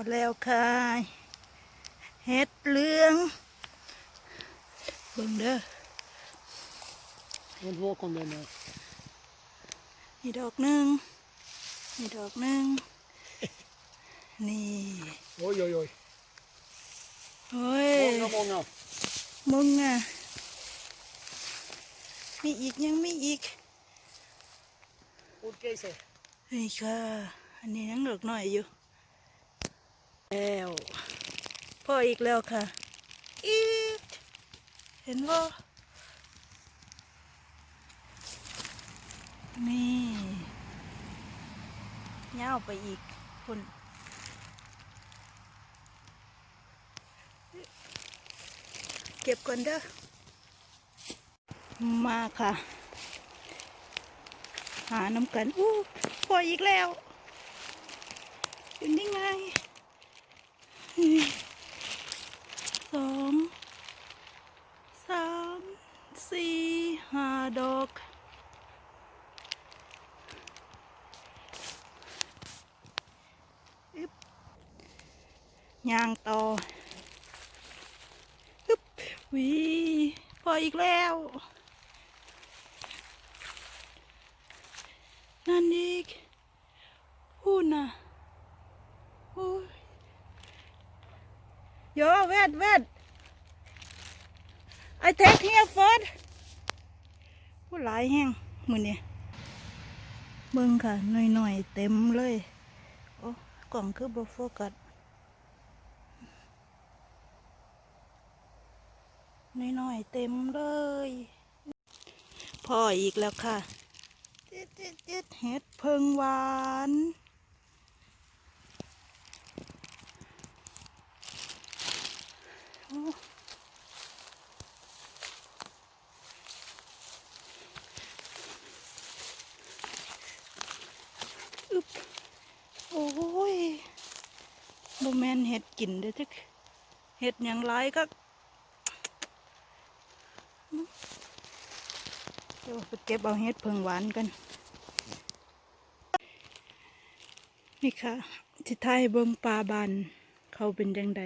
อแล้วค่ะเฮ็ดเหลืองเบิ่งเด้อ Und wo kommt der noch? นี่ดอกหนึ่งนี่ดอกหนึ่งนี่ Oj, oj, oj. เฮ้ย Många, många. มึงอะมีอีกยังมีอีก Okej, så. นี่ค่ะอันนี้ยังเหลือกหน่อยอยู่ แล้วพ่ออีกแล้วค่ะ อีก เห็นว่านี่ย่าไปอีกคุณเก็บก่อนเด้อมาค่ะ หาน้ำกันอู้พออีกแล้วเป็นได้ไง สองสามสี่ห้าดอกอึ๊บยางต่ออึ๊บวีพออีกแล้ว นั่นอีกพูดนะโอ้ย โยเวทเวท I take here first ผู้หลายแห้งมือเนี่ยเบิ่งค่ะหน่อยๆ เต็มเลย โอ้กล่องคือบโฟกัสหน่อยๆ เต็มเลย พ่ออีกแล้วค่ะเจ็ดเจ็ดเจ็ดเห็ดเพิงหวาน อึบโอ้ยบแมนเห็ดกินเด้อทึกเห็ดอย่างไรก็เดี๋ยวไปเก็บเอาเห็ดเพิงหวานกัน นี่ค่ะที่ไทยเบิงปลาบานเขาเป็นจังใด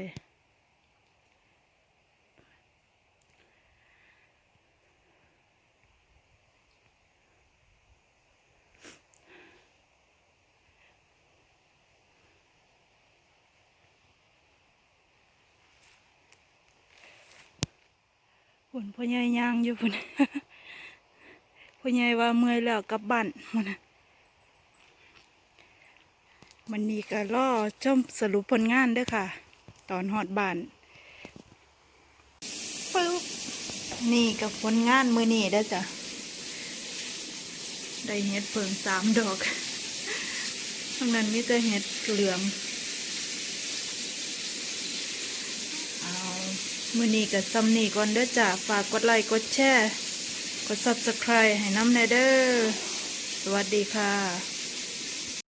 พุ่นพ่อใหญ่ย่างอยู่พุ่นพ่อใหญ่ว่าเมื่อยแล้วกลับบ้านมันมันนี่ก็รอชมสรุปผลงานเด้อค่ะ ตอนหอดบ้านปึ๊บนี่กับผลงานมือนี่ได้จ้ะได้เห็ดเพิ่งสามดอกทั้งนั้นมีแต่เห็ดเหลือง เอา มือนี่กับซัมนี่ก่อนเด้อจ้าฝากกดไลค์กดแชร์ กด subscribe ให้น้ำแน่เด้อสวัสดีค่ะ